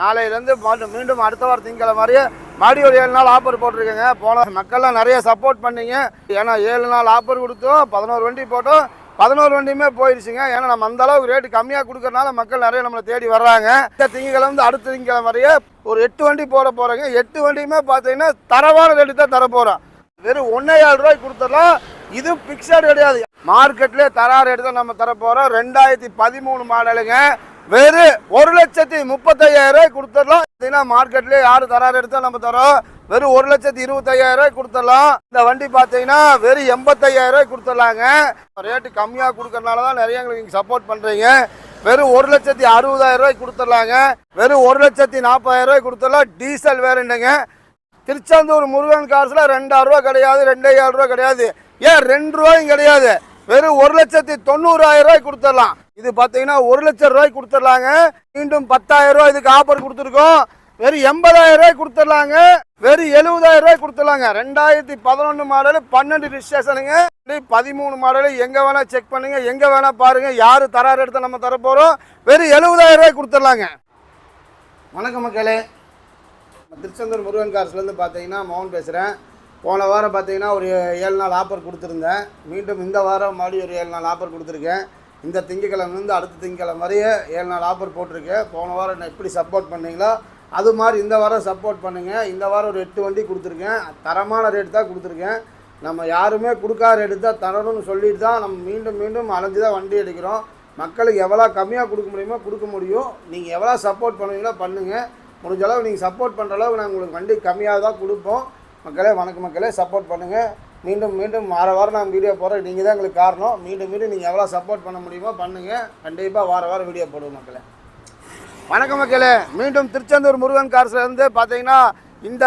நாளையிலேருந்து மீண்டும் மீண்டும் அடுத்த வாரம் திங்கக்கிழமை மாதிரியே மறுபடியும் ஒரு ஏழு நாள் ஆஃபர் போட்டிருக்கேங்க. போன மக்கள்லாம் நிறைய சப்போர்ட் பண்ணீங்க. ஏன்னா ஏழு நாள் ஆஃபர் கொடுத்தோம் பதினோரு வண்டி போட்டோம். பதினோரு வண்டியுமே போயிடுச்சுங்க ஏன்னா நம்ம அந்த அளவுக்கு ரேட்டு கம்மியாக கொடுக்கறனால மக்கள் நிறைய நம்மளை தேடி வர்றாங்க. இந்த திங்கக்கிழமை வந்து அடுத்த திங்கக்கிழமை வரைய ஒரு எட்டு வண்டி போட போகிறேங்க எட்டு வண்டியுமே பார்த்தீங்கன்னா தரமான ரேட்டு தான் தர போகிறோம் வெறும் ஒன்றே ஏழு ரூபாய்க்கு கொடுத்துடலாம். இது பிக்சட் கிடையாது. மார்க்கெட்லேயே தரா ரேட்டு தான் நம்ம தர போகிறோம் ரெண்டாயிரத்தி பதிமூணு மாடலுங்க. வெறும் ஒரு லட்சத்தி முப்பத்தையாயிரம் கொடுத்துடலாம். பார்த்தீங்கன்னா மார்க்கெட்லேயே யார் தரா எடுத்தால் நம்ம தரோம். வெறும் ஒரு லட்சத்தி இருபத்தையாயிரம் கொடுத்துடலாம். இந்த வண்டி பார்த்தீங்கன்னா வெறும் எண்பத்தையாயிரம் கொடுத்துடலாங்க. ரேட்டு கம்மியாக கொடுக்கறனால தான் நிறைய எங்களுக்கு நீங்கள் சப்போர்ட் பண்ணுறீங்க வெறும் ஒரு லட்சத்தி அறுபதாயிரம் ரூபாய் கொடுத்துடலாங்க. வெறும் ஒரு லட்சத்தி நாற்பதாயிரம் ரூபாய் கொடுத்துடலாம். டீசல் வேறுண்டுங்க திருச்செந்தூர் முருகன் காசுல ரெண்டாயிரம் ரூபா கிடையாது ரெண்டாயிரம் ரூபா கிடையாது. ஏன் ரெண்டு ரூபாயும் கிடையாது? வெறும் ஒரு லட்சத்தி தொண்ணூறாயிரம் ரூபாய் கொடுத்துடலாம். இது பார்த்தீங்கன்னா ஒரு லட்சம் ரூபாய் கொடுத்துடலாங்க. மீண்டும் பத்தாயிரம் ரூபாய் இதுக்கு ஆஃபர் கொடுத்துருக்கோம். வெறும் எண்பதாயிரம் ரூபாய் கொடுத்துடலாங்க. வெறும் எழுபதாயிரம் ரூபாய் கொடுத்துடலாங்க. ரெண்டாயிரத்தி பதினொன்று மாடலு பன்னெண்டு ரிஜிஸ்ட்ரேஷனுங்க பதிமூணு மாடலு எங்கே வேணா செக் பண்ணுங்க. எங்கே வேணா பாருங்க. யார் தராறு எடுத்து நம்ம தரப்போகிறோம் வெறும் எழுபதாயிரம் ரூபாய் கொடுத்துடலாங்க. வணக்கம் மக்களே. திருச்செந்தூர் முருகன் கார்ஸ்லேருந்து பார்த்தீங்கன்னா மோகன் பேசுகிறேன் போன வாரம் பார்த்தீங்கன்னா ஒரு ஏழு நாள் ஆஃபர் கொடுத்துருந்தேன். மீண்டும் இந்த வாரம் மறுபடியும் ஒரு ஏழு நாள் ஆஃபர் கொடுத்துருக்கேன். இந்த திங்கக்கிழமைலேருந்து அடுத்த திங்கக்கிழமை வரைய ஏழு நாள் ஆஃபர் போட்டிருக்கேன். போன வாரம் என்ன எப்படி சப்போர்ட் பண்ணீங்களோ அது மாதிரி இந்த வாரம் சப்போர்ட் பண்ணுங்கள் இந்த வாரம் ஒரு எட்டு வண்டி கொடுத்துருக்கேன். தரமான ரேட்டு தான் கொடுத்துருக்கேன். நம்ம யாருமே கொடுக்காத ரேட்டு தான் தரணும்னு சொல்லிட்டு தான் நம்ம மீண்டும் மீண்டும் அலைஞ்சு தான் வண்டி எடுக்கிறோம். மக்களுக்கு எவ்வளோ கம்மியாக கொடுக்க முடியுமோ கொடுக்க முடியும். நீங்கள் எவ்வளோ சப்போர்ட் பண்ணுவீங்களோ பண்ணுங்கள் முடிஞ்ச அளவு நீங்கள் சப்போர்ட் பண்ணுற அளவுக்கு நாங்கள் உங்களுக்கு வண்டி கம்மியாக தான் கொடுப்போம். மக்களே வணக்கம் மக்களே. சப்போர்ட் பண்ணுங்கள் மீண்டும் மீண்டும் வார வாரம் நான் வீடியோ போடுறேன். நீங்கள் தான் எங்களுக்கு காரணம். மீண்டும் மீண்டும் நீங்கள் எவ்வளோ சப்போர்ட் பண்ண முடியுமோ பண்ணுங்கள் கண்டிப்பாக வார வாரம் வீடியோ போடுவோம் மக்களே. வணக்கம் மக்களே. மீண்டும் திருச்செந்தூர் முருகன் கார்ஸ்லேருந்து பார்த்தீங்கன்னா இந்த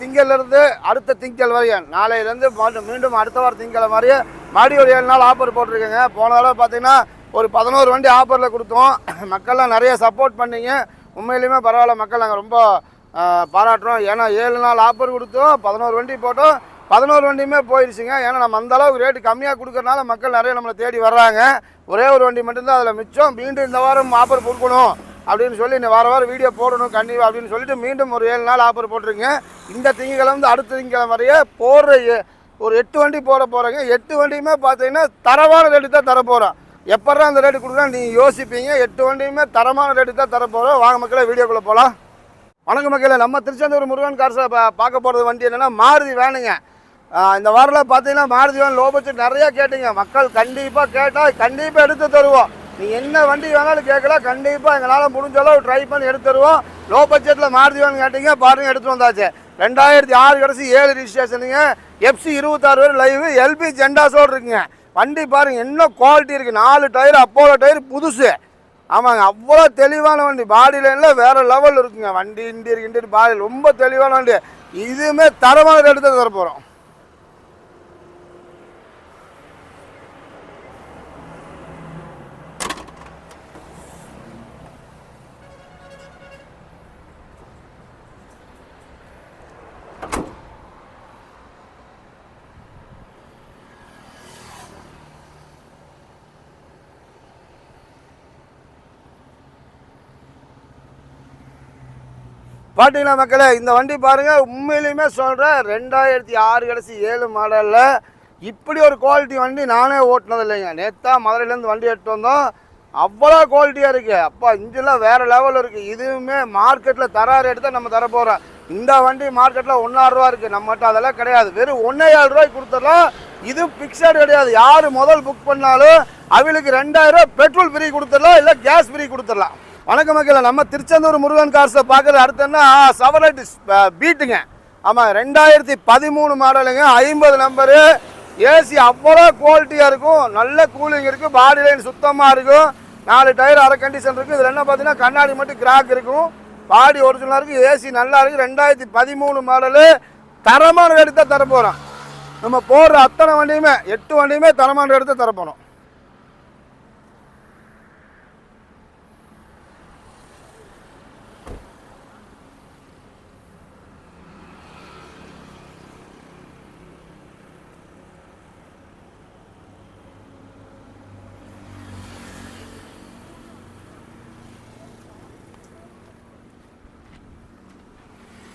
திங்கள்லேருந்து அடுத்த திங்கள் வரையும் நாளையிலேருந்து மீண்டும் மீண்டும் அடுத்த வாரம் திங்களை மாதிரியே மறுபடியும் ஒரு ஏழு நாள் ஆஃபர் போட்டிருக்கேங்க. போன தடவை பார்த்தீங்கன்னா ஒரு பதினோரு வண்டி ஆஃபரில் கொடுத்தோம். மக்கள்லாம் நிறைய சப்போர்ட் பண்ணிங்க. உண்மையிலுமே பரவாயில்ல மக்கள். நாங்கள் ரொம்ப பாராட்டுறோம். ஏன்னா ஏழு நாள் ஆஃபர் கொடுத்தோம் பதினோரு வண்டி போட்டோம். பதினோரு வண்டியுமே போயிடுச்சுங்க ஏன்னா நம்ம அந்த அளவுக்கு ரேட்டு கம்மியாக கொடுக்கறனால மக்கள் நிறைய நம்மளை தேடி வர்றாங்க. ஒரே ஒரு வண்டி மட்டும்தான் அதில் மிச்சம். மீண்டும் இந்த வாரம் ஆஃபர் கொடுக்கணும் அப்படின்னு சொல்லி இந்த வார வாரம் வீடியோ போடணும் கண்டிப்பாக அப்படின்னு சொல்லிட்டு மீண்டும் ஒரு ஏழு நாள் ஆஃபர் போட்டிருங்க இந்த திங்கக்கிழமை வந்து அடுத்த திங்கக்கிழமை வரைய போடுற ஒரு எட்டு வண்டி போட போகிறேங்க எட்டு வண்டியுமே பார்த்தீங்கன்னா தரமான ரேட்டு தான் தர போகிறோம் எப்பட்றா அந்த ரேட்டு கொடுக்குறா நீங்கள் யோசிப்பீங்க. எட்டு வண்டியுமே தரமான ரேட்டு தான் தர போகிறோம் வாங்க மக்களே வீடியோக்குள்ளே போகலாம் வணக்கம் மக்களே நம்ம திருச்செந்தூர் முருகன் கார்ஸில் பா பார்க்க போகிறது வண்டி என்னென்னா மாருதி வேணுங்க இந்த வாரில் பார்த்தீங்கன்னா மாருதி வேன் லோ பட்ஜெட் நிறையா கேட்டீங்க. மக்கள் கண்டிப்பாக கேட்டால் கண்டிப்பாக எடுத்து தருவோம். நீங்கள் என்ன வண்டி வேணாலும் கேட்கல கண்டிப்பாக எங்களால் முடிஞ்ச அளவு ட்ரை பண்ணி எடுத்து தருவோம். லோ பட்ஜெட்டில் மாருதி வேன் கேட்டீங்க பாருங்கள் எடுத்து வந்தாச்சு. ரெண்டாயிரத்தி ஆறு கடைசி ஏழு ரிஜிஸ்ட்ரேஷனுங்க எஃப்சி இருபத்தாறு பேர் லைவ் எல்பி ஜெண்டாஸோடு இருக்குங்க. வண்டி பாருங்கள் என்ன குவாலிட்டி இருக்குது நாலு டயர் அப்போலோ டயர் புதுசு. ஆமாங்க அவ்வளோ தெளிவான வண்டி. பாடி லைனில் வேறு லெவல் இருக்குங்க. வண்டி இன்டீரியர் இன்டீரியர் பாடி ரொம்ப தெளிவான வண்டி. இதுவுமே தரமான ரேட்டு தான் தர போகிறோம் பாத்தீங்களா மக்களே இந்த வண்டி பாருங்கள் உண்மையிலுமே சொல்கிறேன் ரெண்டாயிரத்தி ஆறு கடைசி ஏழு மாடலில் இப்படி ஒரு குவாலிட்டி வண்டி நானே ஓட்டினது இல்லைங்க. நேற்றா மதுரையிலேருந்து வண்டி எடுத்து வந்தோம். அவ்வளோ குவாலிட்டியாக இருக்குது அப்பா இன்ஜின்லாம் வேறு லெவலில் இருக்குது இதுவுமே மார்க்கெட்டில் தர ரேட்டு தான் நம்ம தர போகிறோம் இந்த வண்டி மார்க்கெட்டில் ஒன்றாயிரரூவா இருக்குது நம்மகிட்ட அதெல்லாம் கிடையாது. வெறும் ஒன்றே ஏழு ரூபாய்க்கு கொடுத்துடலாம். இது பிக்சட் கிடையாது. யார் முதல் புக் பண்ணாலும் அவளுக்கு ரெண்டாயிரம் பெட்ரோல் ஃப்ரீ கொடுத்துடலாம் இல்லை கேஸ் ஃப்ரீ கொடுத்துடலாம். வணக்கம் மக்கள் நம்ம திருச்செந்தூர் முருகன் கார்ஸை பார்க்குறது அடுத்தன்னா சவரட் பீட்டுங்க. ஆமாம் ரெண்டாயிரத்தி பதிமூணு மாடலுங்க. ஐம்பது நம்பரு ஏசி அவ்வளோ குவாலிட்டியாக இருக்கும். நல்ல கூலிங் இருக்குது பாடி லைன் சுத்தமாக இருக்கும். நாலு டயர் அரை கண்டிஷன் இருக்குது இதில் என்ன பார்த்தீங்கன்னா கண்ணாடி மட்டும் கிராக் இருக்கும். பாடி ஒரிஜினலாக இருக்குது ஏசி நல்லா இருக்குது ரெண்டாயிரத்தி பதிமூணு மாடலு. தரமான ரேட்டு தான் தர போகிறோம் நம்ம போடுற அத்தனை வண்டியுமே எட்டு வண்டியுமே தரமான ரேட்டு தான் தர போகிறோம்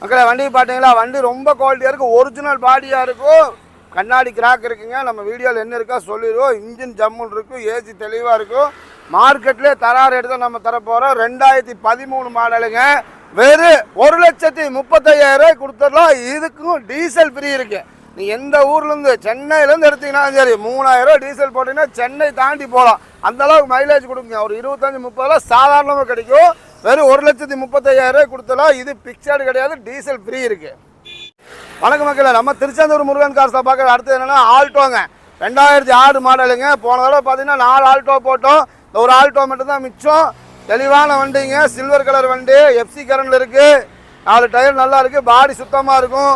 மக்களை வண்டி பார்த்தீங்களா? வண்டி ரொம்ப குவாலிட்டியாக இருக்கும் ஒரிஜினல் பாடியாக இருக்கும் கண்ணாடி கிராக் இருக்குங்க. நம்ம வீடியோவில் என்ன இருக்கோ சொல்லிடுவோம் இன்ஜின் ஜம்முன்னு இருக்கும் ஏசி தெளிவாக இருக்கும் மார்க்கெட்லேயே தராறு எடுத்து நம்ம தரப்போகிறோம் ரெண்டாயிரத்தி பதிமூணு மாடலுங்க. வெறும் ஒரு லட்சத்தி முப்பத்தையாயிரம் கொடுத்துடலாம். இதுக்கும் டீசல் ஃப்ரீ இருக்கு. நீ எந்த ஊர்லேருந்து சென்னையிலேருந்து எடுத்தீங்கன்னா சரி மூணாயிரம் டீசல் போட்டிங்கன்னா சென்னை தாண்டி போகலாம். அந்தளவுக்கு மைலேஜ் கொடுக்குங்க ஒரு இருபத்தஞ்சி முப்பதுலாம் சாதாரணமாக கிடைக்கும். வெறும் ஒரு லட்சத்தி முப்பத்தையாயிரம் ரூபாய் கொடுத்தலாம். இது பிக்சர்டு கிடையாது டீசல் ஃப்ரீ இருக்குது வணக்கம் மக்களை நம்ம திருச்செந்தூர் முருகன் கார் பார்க்குற அடுத்தது என்னன்னா ஆல்டோங்க. ரெண்டாயிரத்தி ஆறு மாடலுங்க. போன தடவை பார்த்தீங்கன்னா நாலு ஆல்டோ போட்டோம். இந்த ஒரு ஆல்டோ மட்டும் தான் மிச்சம். தெளிவான வண்டிங்க சில்வர் கலர் வண்டி எஃப்சி கரண்டில் இருக்கு. நாலு டயர் நல்லா இருக்கு. பாடி சுத்தமாக இருக்கும்.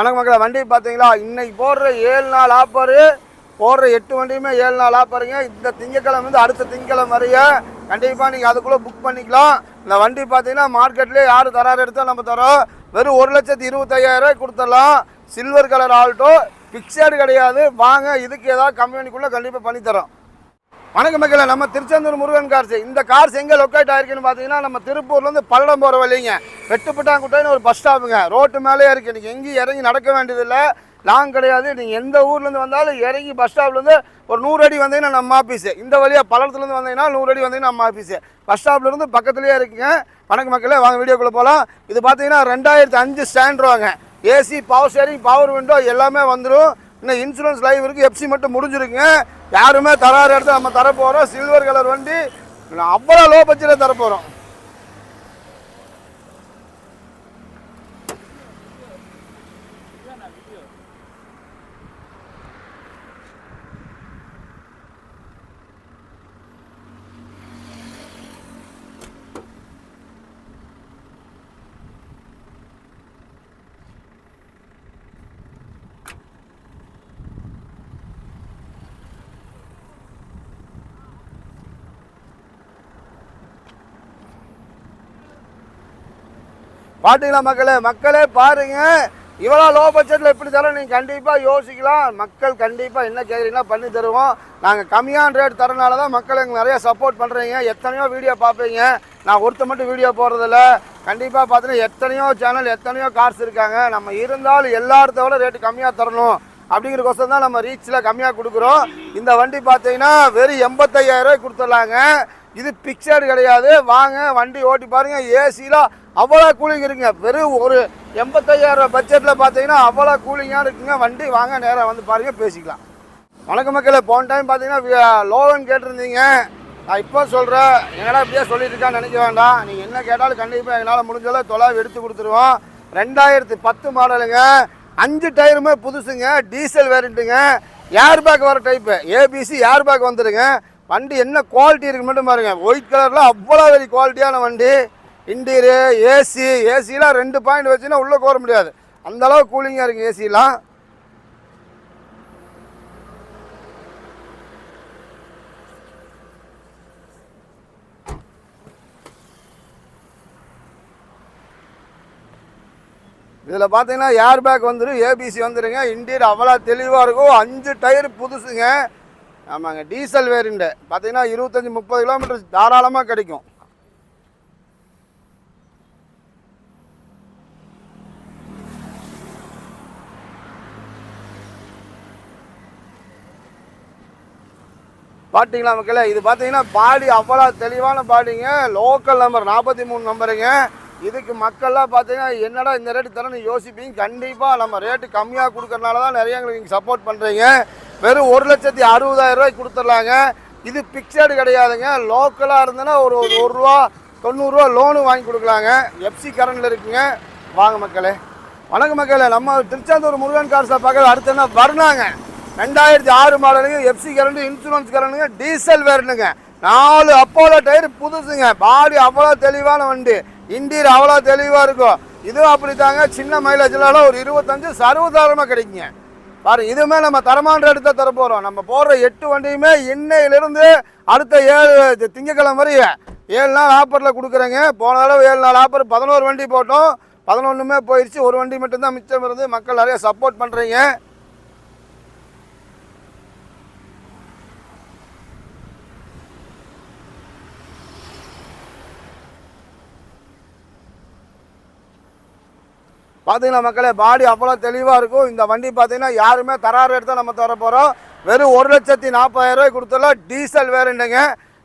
வணக்கம் மக்களை வண்டி பார்த்தீங்களா இன்னைக்கு போடுற ஏழு நாள் ஆஃபரு போடுற எட்டு வண்டியுமே ஏழு நாள் ஆஃபருங்க இந்த திங்கக்கிழமை வந்து அடுத்த திங்கக்கிழமை வரைய கண்டிப்பாக நீங்கள் அதுக்குள்ளே புக் பண்ணிக்கலாம். இந்த வண்டி பார்த்தீங்கன்னா மார்க்கெட்லேயே யார் தராரு எடுத்தால் நம்ம தரோம். வெறும் ஒரு லட்சத்தி இருபத்தையாயிரம் கொடுத்துடலாம். சில்வர் கலர் ஆல்ட்டோ பிக்சடு கிடையாது. வாங்க இதுக்கு ஏதாவது கம்பெனிக்குள்ளே கண்டிப்பாக பண்ணித்தரோம். வணக்க வணக்கம் மக்களே நம்ம திருச்செந்தூர் முருகன் கார்ஸ் இந்த கார்ஸ் எங்கே லொக்கேட் ஆயிருக்குன்னு பார்த்தீங்கன்னா நம்ம திருப்பூர்லேருந்து பல்லடம் போகிற வழிங்க. வெட்டுப்பட்டாங்குட்டைன்னு ஒரு பஸ் ஸ்டாப்புங்க ரோட்டு மேலேயே இருக்குது நீங்கள் எங்கேயும் இறங்கி நடக்க வேண்டியதில்லை. லாங் கிடையாது. நீங்கள் எந்த ஊர்லேருந்து வந்தாலும் இறங்கி பஸ் ஸ்டாப்லேருந்து ஒரு நூறு அடி வந்தீங்கன்னா நம்ம ஆஃபீஸு இந்த வழியாக பல்லடத்துலேருந்து வந்தீங்கன்னா நூறு அடி வந்தீங்கன்னா நம்ம ஆஃபீஸு பஸ் ஸ்டாப்லேருந்து பக்கத்துலேயே இருக்குங்க. வணக்கம் மக்களே வாங்க வீடியோக்குள்ளே போகலாம் இது பார்த்தீங்கன்னா ரெண்டாயிரத்தி அஞ்சு stand AC power steering power window எல்லாமே வந்துடும் இன்னும் இன்சூரன்ஸ் லைவ் இருக்குது எஃப்சி மட்டும் முடிஞ்சிருக்குங்க. யாருமே தராத இடத்துல நம்ம தரப்போகிறோம் சில்வர் கலர் வண்டி அவ்வளோ லோ பட்ஜெட்டில் தர போகிறோம் பாத்தீங்களா மக்களே? மக்களே பாருங்க. இவ்வளோ லோ பட்ஜெட்டில் எப்படி தரோம் நீங்கள் கண்டிப்பாக யோசிக்கலாம். மக்கள் கண்டிப்பாக என்ன கேட்குறீங்கன்னா பண்ணி தருவோம். நாங்கள் கம்மியான ரேட் தரனால தான் மக்கள் எங்களுக்கு நிறைய சப்போர்ட் பண்ணுறீங்க எத்தனையோ வீடியோ பார்ப்பீங்க. நான் ஒருத்த மட்டும் வீடியோ போடுறதில்ல. கண்டிப்பாக பார்த்தீங்கன்னா எத்தனையோ சேனல் எத்தனையோ கார்ஸ் இருக்காங்க. நம்ம இருந்தாலும் எல்லாத்த விட ரேட்டு கம்மியாக தரணும். அப்படிங்கிற கொஸ்டன் தான் நம்ம ரீச்சில் கம்மியாக கொடுக்குறோம். இந்த வண்டி பார்த்தீங்கன்னா வெறும் எண்பத்தையாயிரம் ரூபாய் கொடுத்துடலாங்க. இது பிக்சர் கிடையாது. வாங்க வண்டி ஓட்டி பாருங்கள் ஏசிலாம் அவ்வளோ கூலிங் இருக்குங்க. வெறும் ஒரு எண்பத்தையாயிரம் பட்ஜெட்டில் பார்த்தீங்கன்னா அவ்வளோ கூலிங்காக இருக்குங்க. வண்டி வாங்க நேராக வந்து பாருங்க பேசிக்கலாம். வணக்கம் மக்களே போன டைம் பார்த்தீங்கன்னா லோன் கேட்டிருந்தீங்க. நான் இப்போ சொல்கிறேன் என்னடா இப்படியே சொல்லியிருக்கான்னு இருக்கான்னு நினைக்க வேண்டாம். நீங்கள் என்ன கேட்டாலும் கண்டிப்பாக எங்களால் முடிஞ்சளவு தொலைவு எடுத்து கொடுத்துருவோம். ரெண்டாயிரத்தி பத்து மாடலுங்க. அஞ்சு டயருமே புதுசுங்க. டீசல் வேரியண்ட்டுங்க ஏர் பேக் வர டைப்பு ஏபிசி ஏர் பேக் வந்துடுங்க. வண்டி என்ன குவாலிட்டி இருக்கு மட்டும் பாருங்க. ஒயிட் கலரில் அவ்வளோ வெரி குவாலிட்டியான வண்டி. இன்டீரியரு ஏசி ஏசிலாம் ரெண்டு பாயிண்ட் வச்சுன்னா உள்ளே கோர முடியாது. அந்த அளவு கூலிங்காக இருக்குது ஏசிலாம் இதில் பார்த்தீங்கன்னா ஏர் பேக் வந்துடும் ஏபிசி வந்துடுங்க இன்டீரியர் அவ்வளோ தெளிவாக இருக்கும். அஞ்சு டயர் புதுசுங்க. ஆமாங்க. டீசல் வேரியண்ட்டு பார்த்தீங்கன்னா இருபத்தஞ்சி முப்பது கிலோமீட்டர் தாராளமாக கிடைக்கும். பார்த்தீங்களா மக்களே? இது பார்த்தீங்கன்னா பாடி அவ்வளோ தெளிவான பாடிங்க. லோக்கல் நம்பர் நாற்பத்தி மூணு நம்பருங்க இதுக்கு மக்கள்லாம் பார்த்தீங்கன்னா என்னடா இந்த ரேட்டு தரணும் யோசிப்பீங்க. கண்டிப்பாக நம்ம ரேட்டு கம்மியாக கொடுக்கறனால தான் நிறைய எங்களுக்கு நீங்கள் சப்போர்ட் பண்ணுறீங்க வெறும் ஒரு லட்சத்தி அறுபதாயிரம் ரூபாய்க்கு கொடுத்துட்லாங்க இது பிக்சடு கிடையாதுங்க. லோக்கலாக இருந்ததுன்னா ஒரு ஒரு ரூபா தொண்ணூறுரூவா லோனு வாங்கி கொடுக்கலாங்க. எஃப்சி கரண்டில் இருக்குங்க. வாங்க மக்களே. வணக்கம் மக்களே. நம்ம திருச்செந்தூர் முருகன் கார்ஸை பார்க்க அடுத்து என்ன? வரணாங்க. ரெண்டாயிரத்தி ஆறு மாடலுங்க. எஃப்சி கரண்டு இன்சூரன்ஸ் கரண்டுங்க டீசல் வேறுனுங்க நாலு அப்போலோ டயர் புதுசுங்க. பாடி அவ்வளோ தெளிவான வண்டி. இன்டீரியர் அவ்வளோ தெளிவாக இருக்கும். இதுவும் அப்படி தாங்க சின்ன மைலேஜ்லாம் ஒரு இருபத்தஞ்சு சர்வதாரமாக கிடைக்குங்க. பாரு இதுவுமே நம்ம தரமான ரேட்டு தரப்போகிறோம் தர போகிறோம் நம்ம போடுற எட்டு வண்டியுமே இன்னையிலிருந்து அடுத்த ஏழு திங்கக்கிழமை வரையும் ஏழு நாள் ஆஃபரில் கொடுக்குறேங்க. போன தடவை ஏழு நாள் ஆஃபர் பதினோரு வண்டி போட்டோம். பதினொன்றுமே போயிடுச்சு ஒரு வண்டி மட்டும்தான் மிச்சம் இருந்து மக்கள் நிறைய சப்போர்ட் பண்ணுறீங்க பார்த்தீங்கன்னா மக்களே பாடி அவ்வளோ தெளிவாக இருக்கும். இந்த வண்டி பார்த்தீங்கன்னா யாருமே தராறு எடுத்து நம்ம தர போகிறோம் வெறும் ஒரு லட்சத்தி நாற்பதாயிரம் ரூபாய் கொடுத்தலாம் டீசல் வேறுண்டுங்க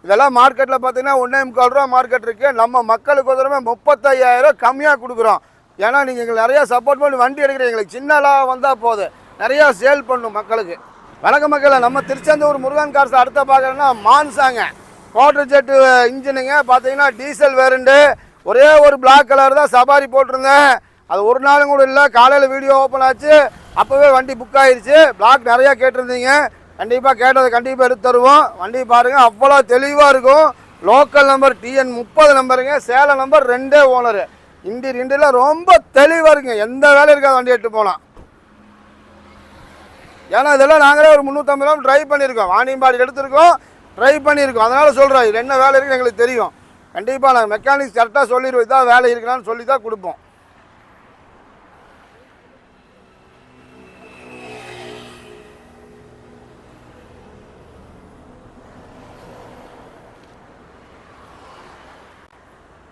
இதெல்லாம் மார்க்கெட்டில் பார்த்தீங்கன்னா ஒன்றே முக்கால் ரூபா மார்க்கெட் இருக்குது நம்ம மக்களுக்கு ஒருத்தரமே முப்பத்தையாயிரம் கம்மியாக கொடுக்குறோம். ஏன்னா நீங்கள் எங்களுக்கு நிறையா சப்போர்ட் பண்ணி வண்டி எடுக்கிறீங்க. எங்களுக்கு சின்னலாக வந்தால் போதும். நிறையா சேல் பண்ணும் மக்களுக்கு. வணக்க மக்களை நம்ம திருச்செந்தூர் முருகன் கார்ஸ் அடுத்த பார்க்குறோன்னா மான்சாங்க. மோட்டர் ஜெட்டு இன்ஜினுங்க பார்த்தீங்கன்னா டீசல் வேறுண்டு. ஒரே ஒரு பிளாக் கலர் தான் சபாரி போட்டிருந்தேன். அது ஒரு நாளும் கூட இல்லை. காலையில் வீடியோ ஓப்பன் ஆச்சு. அப்போவே வண்டி புக் ஆயிடுச்சு பிளாக் நிறையா கேட்டிருந்தீங்க. கண்டிப்பாக கேட்டதை கண்டிப்பாக எடுத்து தருவோம். வண்டி பாருங்கள் அவ்வளோ தெளிவாக இருக்கும். லோக்கல் நம்பர் டிஎன் முப்பது நம்பருங்க சேலம் நம்பர் ரெண்டே ஓனரு இண்டி ரெண்டில் ரொம்ப தெளிவாக இருக்குங்க. எந்த வேலை இருக்காது வண்டி எடுத்து போகலாம் ஏன்னா இதெல்லாம் நாங்களே ஒரு முந்நூற்றம்பது ரூபா ட்ரை பண்ணியிருக்கோம். வாணியம்பாடி எடுத்திருக்கோம். ட்ரை பண்ணியிருக்கோம். அதனால் சொல்கிறோம் இது என்ன வேலை இருக்குன்னு எங்களுக்கு தெரியும். கண்டிப்பாக நாங்கள் மெக்கானிக்ஸ் கரெக்டாக சொல்லிடுவோம். இதான் வேலை இருக்குன்னு சொல்லி தான் கொடுப்போம்.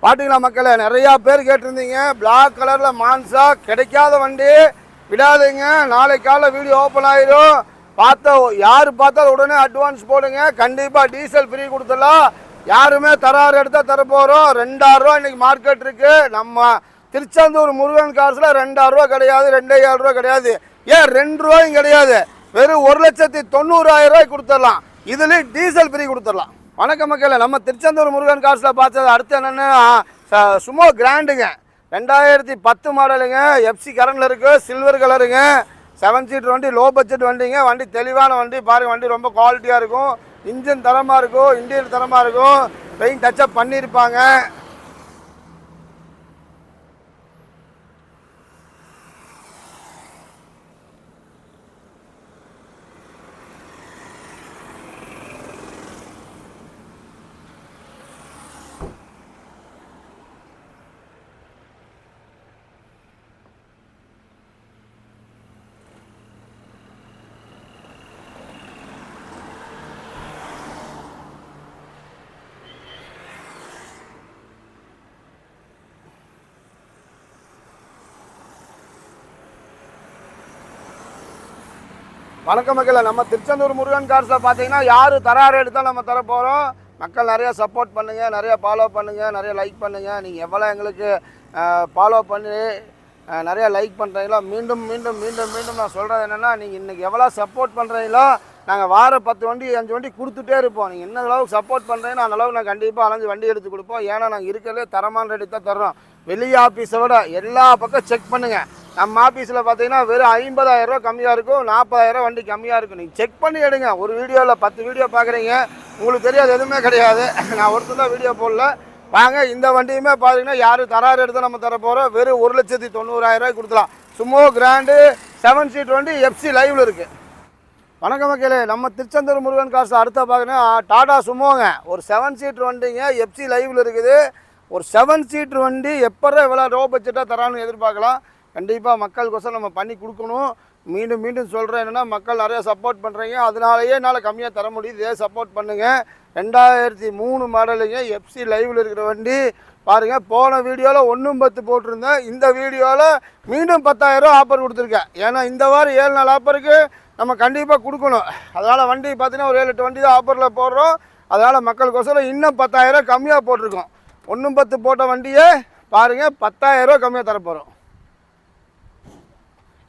பாத்தீங்களா மக்களை நிறையா பேர் கேட்டிருந்தீங்க. பிளாக் கலரில் மான்சா கிடைக்காத வண்டி. விடாதீங்க. நாளைக்கு காலைல வீடியோ ஓப்பன் ஆயிரும். பார்த்த யார் பார்த்தா உடனே அட்வான்ஸ் போடுங்க. கண்டிப்பாக டீசல் ஃப்ரீ கொடுத்துடலாம். யாருமே தராறு எடுத்தால் தரப்போகிறோம் ரெண்டாயிரரூவா இன்றைக்கி ரூபா மார்க்கெட் இருக்குது நம்ம திருச்செந்தூர் முருகன் காசில் ரெண்டாயிரரூவா கிடையாது. ரெண்டே ஏழு ரூபா கிடையாது. ஏன் ரெண்டு ரூபாயும் கிடையாது? வெறும் ஒரு லட்சத்தி தொண்ணூறாயிரம் ரூபாய் கொடுத்துடலாம். இதுலேயும் டீசல் ஃப்ரீ கொடுத்துடலாம். வணக்கம் மக்கள் நம்ம திருச்செந்தூர் முருகன் காசில் பார்த்தது அடுத்து என்னென்னா ச- சுமோ கிராண்டுங்க. ரெண்டாயிரத்தி பத்து மாடலுங்க. எஃப்சி கரண்டில் இருக்குது சில்வர் கலருங்க செவன் சீட் வண்டி லோ பட்ஜெட் வண்டிங்க. வண்டி தெளிவான வண்டி. பாருங்க வண்டி ரொம்ப குவாலிட்டியாக இருக்கும். இன்ஜின் தரமாக இருக்கும் இன்டீரியர் தரமாக இருக்கும். பெயிண்ட் டச்சப் பண்ணியிருப்பாங்க. வணக்கம் மக்களே நம்ம திருச்செந்தூர் முருகன் கார்ஸில் பார்த்தீங்கன்னா யார் தராறு எடுத்தால் நம்ம தரப்போகிறோம் மக்கள் நிறைய சப்போர்ட் பண்ணுங்கள் நிறைய ஃபாலோ பண்ணுங்கள் நிறைய லைக் பண்ணுங்கள் நீங்கள் எவ்வளோ எங்களுக்கு ஃபாலோ பண்ணி நிறைய லைக் பண்ணுறீங்களோ மீண்டும் மீண்டும் மீண்டும் மீண்டும் நான் சொல்கிறது என்னென்னா நீங்கள் இன்றைக்கி எவ்வளோ சப்போர்ட் பண்ணுறீங்களோ நாங்கள் வார பத்து வண்டி அஞ்சு வண்டி கொடுத்துட்டே இருப்போம். நீங்கள் என்ன அளவுக்கு சப்போர்ட் பண்ணுறீங்கன்னா அந்த அளவுக்கு நான் கண்டிப்பாக அலைஞ்சு வண்டி எடுத்து கொடுப்போம். ஏன்னா நாங்கள் இருக்கிறதே தரமான ரேட்டு தான் தர்றோம். வெளியே ஆஃபீஸை விட எல்லா பக்கம் செக் பண்ணுங்கள் நம்ம ஆஃபீஸில் பார்த்தீங்கன்னா வெறும் ஐம்பதாயிரம் ரூபா கம்மியாக இருக்கும் நாற்பதாயிரம் வண்டி கம்மியாக இருக்கும். நீங்கள் செக் பண்ணி எடுங்க. ஒரு வீடியோவில் பத்து வீடியோ பார்க்குறீங்க உங்களுக்கு தெரியாது எதுவுமே கிடையாது. நான் ஒருத்தர் தான் வீடியோ போடல. வாங்க இந்த வண்டியுமே பார்த்தீங்கன்னா யார் தராறு எடுத்து நம்ம தர போகிறோம் வெறும் ஒரு லட்சத்தி தொண்ணூறாயிரம் ரூபாய் கொடுக்கலாம் சுமோ கிராண்டு செவன் சீட் வண்டி எஃப்சி லைவில் இருக்குது வணக்கம் மக்களே நம்ம திருச்செந்தூர் முருகன் காசு அடுத்த பார்க்கணும் டாடா சுமோங்க. ஒரு செவன் சீட்ரு வண்டிங்க எஃப்சி லைவில் இருக்குது. ஒரு செவன் சீட்ரு வண்டி எப்போ இவ்வளோ ரோ பட்ஜெட்டாக தரான்னு எதிர்பார்க்கலாம். கண்டிப்பாக மக்களுக்கோசரம் நம்ம பண்ணி கொடுக்கணும். மீண்டும் மீண்டும் சொல்கிறேன் என்னென்னா மக்கள் நிறைய சப்போர்ட் பண்ணுறீங்க அதனாலேயே என்னால் கம்மியாக தர முடியுது. இதே சப்போர்ட் பண்ணுங்கள் ரெண்டாயிரத்தி மூணு மாடலுங்க எஃப்சி லைவில் இருக்கிற வண்டி. பாருங்கள் போன வீடியோவில் ஒன்றும் பத்து போட்டிருந்தேன். இந்த வீடியோவில் மீண்டும் பத்தாயிரம் ஆஃபர் கொடுத்துருக்கேன். ஏன்னா இந்த வாரம் ஏழு நாள் ஆஃபருக்கு நம்ம கண்டிப்பாக கொடுக்கணும். அதனால் வண்டி பார்த்தீங்கன்னா ஒரு ஏழு எட்டு வண்டி தான் ஆஃபரில் போடுறோம். அதனால் மக்களுக்கோசரம் இன்னும் பத்தாயிரம் கம்மியாக போட்டிருக்கோம். ஒன்றும் பத்து போட்ட வண்டியை பாருங்கள் பத்தாயிரம் கம்மியாக தரப்போகிறோம்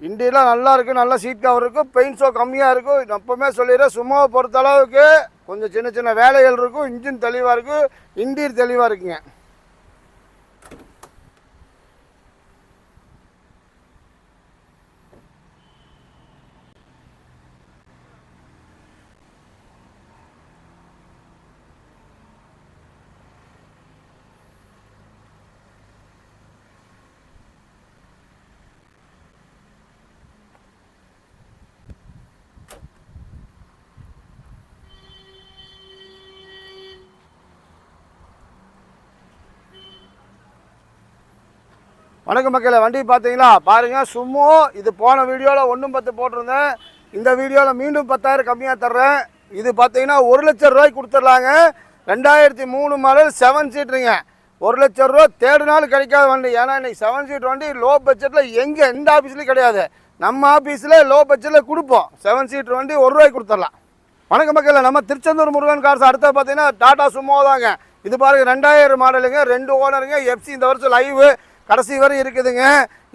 இண்டியெலாம் நல்லா இருக்குது நல்லா சீட் கவர் இருக்கும் பெயிண்ட் ஷோ கம்மியாக இருக்கும் நான் எப்பவுமே சொல்லிடுறேன் சும்மாவை பொறுத்த அளவுக்கு கொஞ்சம் சின்ன சின்ன வேலைகள் இருக்கும் இன்ஜின் தெளிவாக இருக்கும் இண்டீர் தெளிவாக இருக்குங்க. வணக்கம் மக்களை வண்டி பார்த்தீங்களா? பாருங்க சும்மா இது போன வீடியோவில் ஒன்றும் பத்து போட்டிருந்தேன். இந்த வீடியோவில் மீண்டும் பத்தாயிரம் கம்மியாக தர்றேன். இது பார்த்தீங்கன்னா ஒரு லட்சம் ரூபாய்க்கு கொடுத்துட்லாங்க ரெண்டாயிரத்தி மூணு மாடல் செவன் சீட்டுங்க ஒரு லட்சம் ரூபா தேடினாலும் கிடைக்காத வண்டி. ஏன்னா இன்றைக்கி செவன் சீட் வண்டி லோ பட்ஜெட்டில் எங்கே எந்த ஆஃபீஸ்லையும் கிடையாது. நம்ம ஆஃபீஸில் லோ பட்ஜெட்டில் கொடுப்போம். செவன் சீட் வண்டி ஒரு ரூபாய்க்கு கொடுத்துடலாம் வணக்கம் மக்கள் நம்ம திருச்செந்தூர் முருகன் கார்ஸ் அடுத்த பார்த்தீங்கன்னா டாடா சுமோ தாங்க இது பாருங்க ரெண்டாயிரம் மாடலுங்க ரெண்டு ஓனருங்க எஃப்சி இந்த வருஷம் லைவு கடைசி வரை இருக்குதுங்க.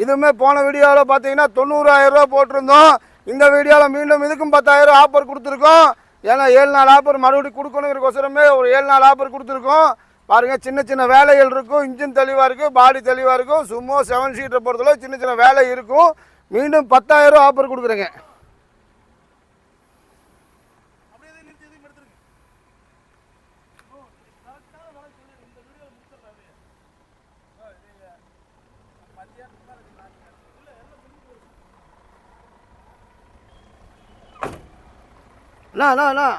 இதுவுமே போன வீடியோவில் பார்த்தீங்கன்னா தொண்ணூறாயிரம் ரூபா போட்டிருந்தோம். இந்த வீடியோவில் மீண்டும் இதுக்கும் பத்தாயிரம் ஆஃபர் கொடுத்துருக்கோம். ஏன்னா ஏழு நாள் ஆஃபர் மறுபடியும் கொடுக்கணுங்கிறக்கோசரமே ஒரு ஏழு நாள் ஆஃபர் கொடுத்துருக்கோம். பாருங்கள் சின்ன சின்ன வேலைகள் இருக்கும். இன்ஜின் தெளிவாக இருக்கும் பாடி தெளிவாக இருக்கும். சும்மா செவன் சீட்டை பொறுத்தளவு சின்ன சின்ன வேலை இருக்கும். மீண்டும் பத்தாயிரம் ஆஃபர் கொடுக்குறேங்க. அண்ணா அண்ணா அண்ணா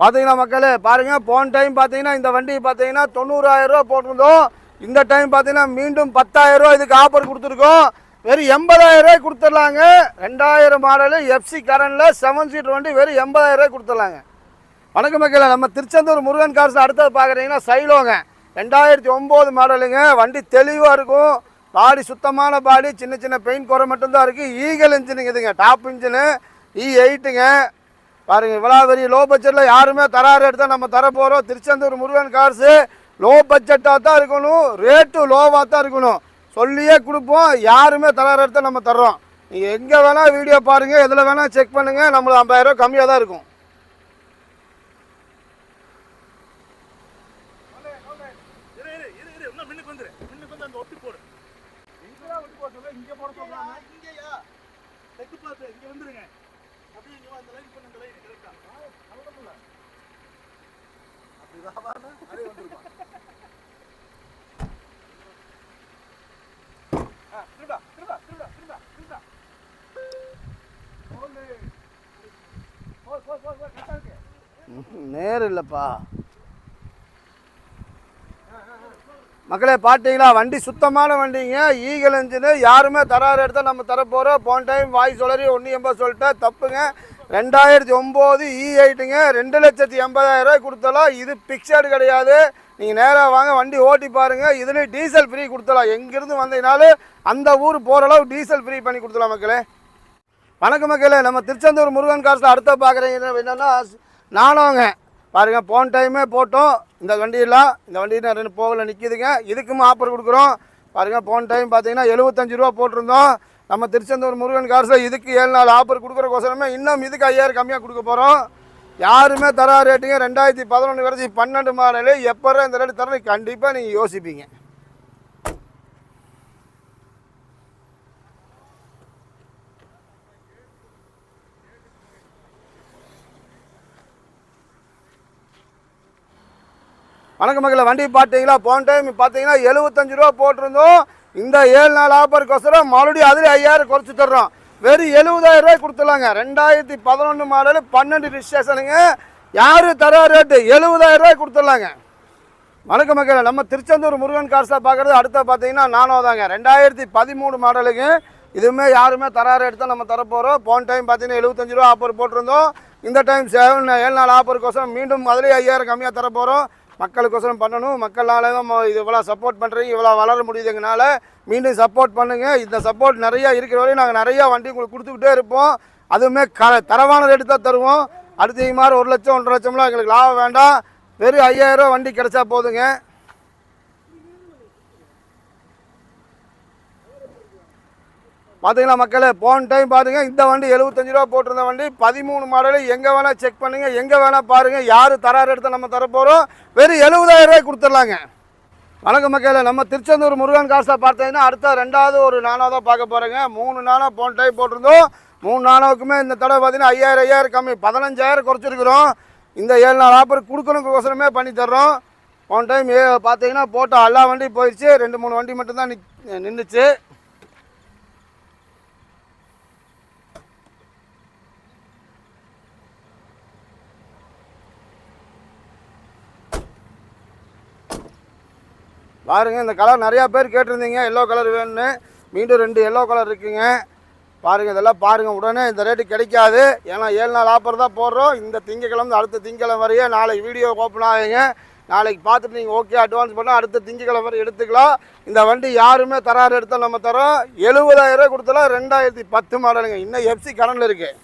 பார்த்தீங்கன்னா மக்களே பாருங்க போன டைம் பார்த்தீங்கன்னா இந்த வண்டி பார்த்தீங்கன்னா தொண்ணூறாயிரம் ரூபா போட்டிருந்தோம். இந்த டைம் பார்த்தீங்கன்னா மீண்டும் பத்தாயிரம் ரூபா இதுக்கு ஆஃபர் கொடுத்துருக்கோம். வெறும் எண்பதாயிரம் ரூபாய் கொடுத்துடலாங்க. ரெண்டாயிரம் மாடலு எஃப்சி கரண்டில் செவன் சீட்டர் வண்டி வெறும் எண்பதாயிரம் ரூபாய் கொடுத்துடலாங்க. வணக்கம் மக்களே நம்ம திருச்செந்தூர் முருகன் கார்ஸ் அடுத்தது பார்க்குறீங்கன்னா சைலோங்க. ரெண்டாயிரத்தி ஒம்பது மாடலுங்க. வண்டி தெளிவாக இருக்கும். பாடி சுத்தமான பாடி சின்ன சின்ன பெயிண்ட் குறை மட்டும்தான் இருக்குது ஈகல் இன்ஜினுங்க இதுங்க டாப் இன்ஜினு. E இ எயிட்டுங்க பாருங்கள் இவ்வளோ பெரிய லோ பட்ஜெட்டில் யாருமே தராறு எடுத்தால் நம்ம தர போகிறோம் திருச்செந்தூர் முருகன் கார்ஸு. லோ பட்ஜெட்டாக தான் இருக்கணும். ரேட்டு லோவாக தான் இருக்கணும். சொல்லியே கொடுப்போம். யாருமே தராறு எடுத்தால் நம்ம தர்றோம். நீங்கள் எங்கே வேணால் வீடியோ பாருங்கள் எதில் வேணால் செக் பண்ணுங்கள் நம்மளுக்கு ஐம்பதாயிரம் கம்மியாக தான் இருக்கும். நேரில்லப்பா அதே இல்லைப்பா. மக்களே பார்த்தீங்களா? வண்டி சுத்தமான வண்டிங்க. ஈகல் இன்ஜினு யாருமே தராறு எடுத்தால் நம்ம தரப்போகிறோம் போன டைம் வாய் சொல்லி ஒன்று எண்பது சொல்லிட்டேன். தப்புங்க. ரெண்டாயிரத்தி ஒம்பது இ e எயிட்டுங்க ரெண்டு லட்சத்தி எண்பதாயிரம் ரூபாய் கொடுத்தலாம். இது பிக்சர்டு கிடையாது. நீங்கள் நேராக வாங்க வண்டி ஓட்டி பாருங்கள் இதுலேயும் டீசல் ஃப்ரீ கொடுத்தலாம். எங்கேருந்து வந்தீங்கனாலும் அந்த ஊர் போகிற அளவு டீசல் ஃப்ரீ பண்ணி கொடுத்தலாம் மக்களே. வணக்கம் மக்களே. நம்ம திருச்செந்தூர் முருகன் காசில் அடுத்த பார்க்குறீங்க என்னென்னா நானோங்க. பாருங்க போன டைமே போட்டோம். இந்த வண்டியெல்லாம் இந்த வண்டி ரெண்டு போகல நிற்கிதுங்க இதுக்கும் ஆஃபர் கொடுக்குறோம். பாருங்க போன டைம் பார்த்தீங்கன்னா எழுபத்தஞ்சு ரூபா போட்டிருந்தோம். நம்ம திருச்செந்தூர் முருகன் காசில் இதுக்கு ஏழு நாள் ஆஃபர் கொடுக்குறக்கோசரமே இன்னும் இதுக்கு ஐயாயிரம் கம்மியாக கொடுக்க போகிறோம் யாருமே தரா ரேட்டுங்க ரெண்டாயிரத்தி பதினொன்று கடைசி பன்னெண்டு மாடல் எப்போ இந்த ரேட்டு தரணும் கண்டிப்பாக நீங்கள் யோசிப்பீங்க. வணக்கம் மக்களை வண்டி பார்த்தீங்களா போன டைம் பார்த்தீங்கன்னா எழுபத்தஞ்சு ரூபா போட்டிருந்தோம். இந்த ஏழு நாள் ஆஃபருக்கோசரம் மறுபடியும் அதில் ஐயாயிரம் குறைச்சி தர்றோம். வெறும் எழுபதாயிரம் ரூபாய் கொடுத்துடலாங்க. ரெண்டாயிரத்தி பதினொன்று மாடலு பன்னெண்டு ரிஜிஸ்ட்ரேஷனுங்க. யார் தர ரேட்டு? எழுபதாயிரம் ரூபாய் கொடுத்துடலாங்க. வணக்கம் மக்கள் நம்ம திருச்செந்தூர் முருகன் கார்ஸாக பார்க்குறது அடுத்த பார்த்தீங்கன்னா நானோ தாங்க ரெண்டாயிரத்தி பதிமூணு மாடலுக்கு இதுவுமே யாருமே தராறு எடுத்தால் நம்ம தரப்போகிறோம் போன டைம் பார்த்தீங்கன்னா எழுபத்தஞ்சு ரூபா ஆஃபர் போட்டிருந்தோம். இந்த டைம் செவன் ஏழு நாள் ஆஃபருக்கோசரம் மீண்டும் அதுலேயே ஐயாயிரம் கம்மியாக தரப்போகிறோம் மக்களுக்கோசரம் பண்ணணும். மக்களால் தான் இது இவ்வளோ சப்போர்ட் பண்ணுறீங்க இவ்வளோ வளர முடியுதுங்கனால மீண்டும் சப்போர்ட் பண்ணுங்கள் இந்த சப்போர்ட் நிறையா இருக்கிற வரையும் நாங்கள் நிறையா வண்டி உங்களுக்கு கொடுத்துக்கிட்டே இருப்போம். அதுவுமே க தரவான ரேட்டு தான் தருவோம். அடுத்த மாதிரி ஒரு லட்சம் ஒன்றரை லட்சம்லாம் எங்களுக்கு லாபம் வேண்டாம். வெறும் ஐயாயிரம் வண்டி கிடச்சா போதுங்க. பார்த்தீங்களா மக்களே போன டைம் பாருங்க இந்த வண்டி எழுபத்தஞ்சு ரூபா போட்டிருந்த வண்டி பதிமூணு மாடலு எங்கே வேணால் செக் பண்ணுங்க எங்கே வேணால் பாருங்க யார் தராறு எடுத்து நம்ம தரப்போகிறோம் வெறும் எழுபதாயிரம் ரூபாய் கொடுத்துடலாங்க. வணக்கம் மக்களே நம்ம திருச்செந்தூர் முருகன் காசாக பார்த்தீங்கன்னா அடுத்த ரெண்டாவது ஒரு நானாக தான் பார்க்க போகிறேங்க மூணு நானாக போன டைம் போட்டிருந்தோம். மூணு நானாவுக்குமே இந்த தடவை பார்த்தீங்கன்னா ஐயாயிரம் ஐயாயிரம் கம்மி பதினஞ்சாயிரம் குறைச்சிருக்கிறோம். இந்த ஏழு நாள் ஆஃபர் கொடுக்கணுக்கோசரமே பண்ணி தர்றோம். போன டைம் பார்த்தீங்கன்னா போட்ட எல்லா வண்டி போயிடுச்சு ரெண்டு மூணு வண்டி மட்டும்தான் நிக் நின்றுச்சு பாருங்கள் இந்த கலர் நிறையா பேர் கேட்டிருந்தீங்க. எல்லோ கலர் வேணும்னு. மீண்டும் ரெண்டு எல்லோ கலர் இருக்குங்க. பாருங்க இதெல்லாம் பாருங்கள் உடனே இந்த ரேட்டு கிடைக்காது. ஏன்னா ஏழு நாள் ஆஃபர் தான் போடுறோம். இந்த திங்கக்கிழமை அடுத்த திங்கக்கிழமை வரையே நாளைக்கு வீடியோ ஓப்பன் ஆகுங்க. நாளைக்கு பார்த்துட்டு நீங்கள் ஓகே அட்வான்ஸ் பண்ணால் அடுத்த திங்கக்கிழமை வரை எடுத்துக்கலாம். இந்த வண்டி யாருமே தராறு எடுத்தால் நம்ம தரோம். எழுபதாயிரம் ரூபாய் கொடுத்தாலும் ரெண்டாயிரத்தி பத்து மாடலுங்க இன்னும் எஃப்சி கடனில் இருக்குது